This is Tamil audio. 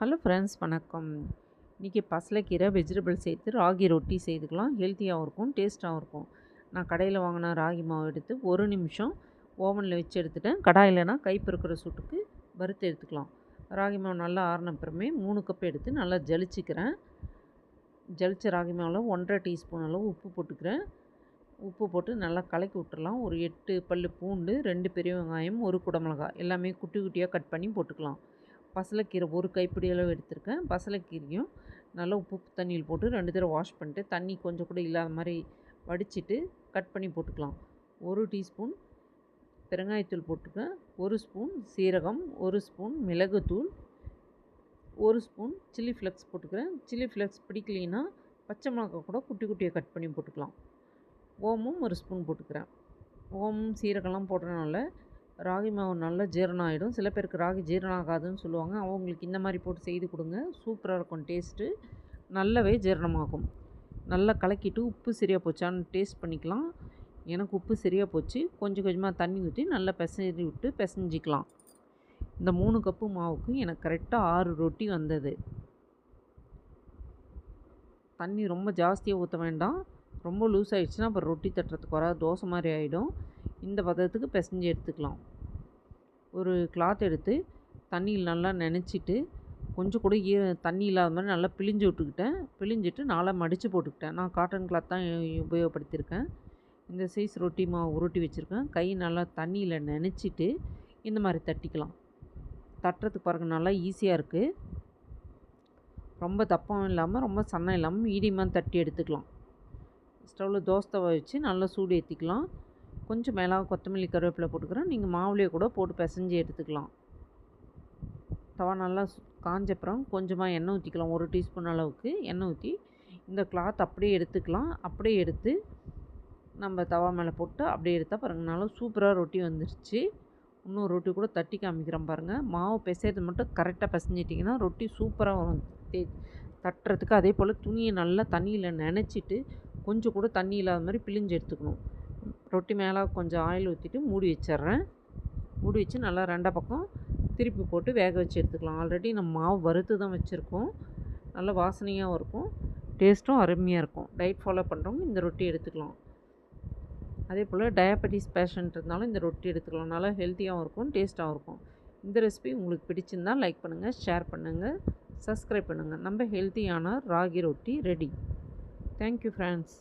ஹலோ ஃப்ரெண்ட்ஸ் வணக்கம். இன்றைக்கி பசலைக்கீரை வெஜிடபிள் சேர்த்து ராகி ரொட்டி செய்துக்கலாம். ஹெல்த்தியாகவும் இருக்கும் டேஸ்ட்டாகவும் இருக்கும். நான் கடையில் வாங்கின ராகி மாவு எடுத்து ஒரு நிமிஷம் ஓவனில் வச்சு எடுத்துட்டேன். கடாயில்னா கை பொறுக்கிற சூட்டுக்கு வறுத்து எடுத்துக்கலாம். ராகி மாவு நல்லா ஆறின அப்புறமே மூணு கப் எடுத்து நல்லா ஜலிச்சிக்கிறேன். ஜலிச்ச ராகி மாவில் ஒன்றரை டீஸ்பூன் அளவு உப்பு போட்டுக்கிறேன். உப்பு போட்டு நல்லா கலக்கி விட்டுறலாம். ஒரு எட்டு பல் பூண்டு ரெண்டு பெரிய வெங்காயம் ஒரு குடமிளகாய். எல்லாமே குட்டி குட்டியாக கட் பண்ணி போட்டுக்கலாம். பசலைக்கீரை ஒரு கைப்பிடி அளவு எடுத்திருக்கேன். பசலைக்கீரையும் நல்லா உப்பு தண்ணியில் போட்டு ரெண்டு தடவை வாஷ் பண்ணிட்டு தண்ணி கொஞ்சம் கூட இல்லாத மாதிரி வடிச்சிட்டு கட் பண்ணி போட்டுக்கலாம். ஒரு டீஸ்பூன் பெருங்காயத்தூள் போட்டுருக்கேன். ஒரு ஸ்பூன் சீரகம் ஒரு ஸ்பூன் மிளகுத்தூள் ஒரு ஸ்பூன் சில்லி ஃப்ளெக்ஸ் போட்டுக்கிறேன். சில்லி ஃப்ளெக்ஸ் பிடிக்கலைன்னா பச்சை மிளகா கூட குட்டி குட்டியாக கட் பண்ணி போட்டுக்கலாம். ஓமும் ஒரு ஸ்பூன் போட்டுக்கிறேன். ஓமும் சீரகம்லாம் போடுறதுனால ராகி மாவு நல்லா ஜீரணம் ஆகிடும் சில பேருக்கு ராகி ஜீரணம் ஆகாதுன்னு சொல்லுவாங்க. அவங்களுக்கு இந்த மாதிரி போட்டு செய்து கொடுங்க. சூப்பராக இருக்கும் டேஸ்ட்டு. நல்லாவே ஜீரணமாகும். நல்லா கலக்கிட்டு உப்பு சரியாக போச்சான்னு டேஸ்ட் பண்ணிக்கலாம். எனக்கு உப்பு சரியாக போச்சு. கொஞ்சம் கொஞ்சமாக தண்ணி ஊற்றி நல்லா பிசைஞ்சு விட்டு பிசைஞ்சிக்கலாம். இந்த மூணு கப்பு மாவுக்கு எனக்கு கரெக்டாக ஆறு ரொட்டி வந்தது. தண்ணி ரொம்ப ஜாஸ்தியாக ஊற்ற வேண்டாம். ரொம்ப லூஸ் ஆகிடுச்சுன்னா அப்புறம் ரொட்டி தட்டுறதுக்கு வராது. தோசை மாதிரி ஆகிடும் இந்த பதத்துக்கு பிசைஞ்சு எடுத்துக்கலாம். ஒரு கிளாத் எடுத்து தண்ணியில் நல்லா நினச்சிட்டு கொஞ்சம் கூட ஈர தண்ணி இல்லாத மாதிரி நல்லா பிழிஞ்சு விட்டுக்கிட்டேன். பிழிஞ்சிட்டு நாளாக மடித்து போட்டுக்கிட்டேன். நான் காட்டன் கிளாத் தான் உபயோகப்படுத்தியிருக்கேன். இந்த சைஸ் ரொட்டி மாவு உருட்டி வச்சுருக்கேன். கை நல்லா தண்ணியில் நினச்சிட்டு இந்த மாதிரி தட்டிக்கலாம். தட்டுறதுக்கு பாருங்கள் நல்லா ஈஸியாக இருக்குது ரொம்ப தப்பம் இல்லாமல் ரொம்ப சன்னம் இல்லாமல் மீடியமாக தட்டி எடுத்துக்கலாம். ஸ்டவ்வில் தோசை வச்சு நல்லா சூடு ஏற்றிக்கலாம் கொஞ்சம் மேலாக கொத்தமல்லி கருவேப்பிலை போட்டுக்கிறேன். நீங்கள் மாவுலேயே கூட போட்டு பிசைஞ்சு எடுத்துக்கலாம். தவா நல்லா காஞ்சப்புறம் கொஞ்சமாக எண்ணெய் ஊற்றிக்கலாம் ஒரு டீஸ்பூன் அளவுக்கு எண்ணெய் ஊற்றி இந்த கிளாத் அப்படியே எடுத்துக்கலாம். அப்படியே எடுத்து நம்ம தவா மேலே போட்டு அப்படியே எடுத்தால் பாருங்கள் நல்லா சூப்பராக ரொட்டி வந்துருச்சு. இன்னும் ரொட்டி கூட தட்டி காமிக்கிறேன் பாருங்கள் மாவு பிசைறது மட்டும் கரெக்டாக பிசைஞ்சிட்டிங்கன்னா ரொட்டி சூப்பராக வரும். தே தட்டுறதுக்கு அதே போல் துணியை நல்லா தண்ணியில் நினச்சிட்டு கொஞ்சம் கூட தண்ணி இல்லாத மாதிரி பிழிஞ்சு எடுத்துக்கணும். ரொட்டி மேலே கொஞ்சம் ஆயில் ஊற்றிட்டு மூடி வச்சிட்றேன் மூடி வச்சு நல்லா ரெண்டா பக்கம் திருப்பி போட்டு வேக வச்சு எடுத்துக்கலாம். ஆல்ரெடி நம்ம மாவு வறுத்து தான் வச்சுருக்கோம். நல்ல வாசனையாகவும் இருக்கும். டேஸ்ட்டும் அருமையாக இருக்கும். டயட் ஃபாலோ பண்ணுறவங்க இந்த ரொட்டி எடுத்துக்கலாம். அதே போல் டயபெட்டிஸ் பேஷண்ட் இருந்தாலும் இந்த ரொட்டி எடுத்துக்கலாம். நல்லா ஹெல்த்தியாகவும் இருக்கும் டேஸ்ட்டாகவும் இருக்கும். இந்த ரெசிபி உங்களுக்கு பிடிச்சிருந்தால் லைக் பண்ணுங்கள் ஷேர் பண்ணுங்கள் சப்ஸ்கிரைப் பண்ணுங்கள் நம்ம ஹெல்த்தியான ராகி ரொட்டி ரெடி தேங்க்யூ ஃப்ரெண்ட்ஸ்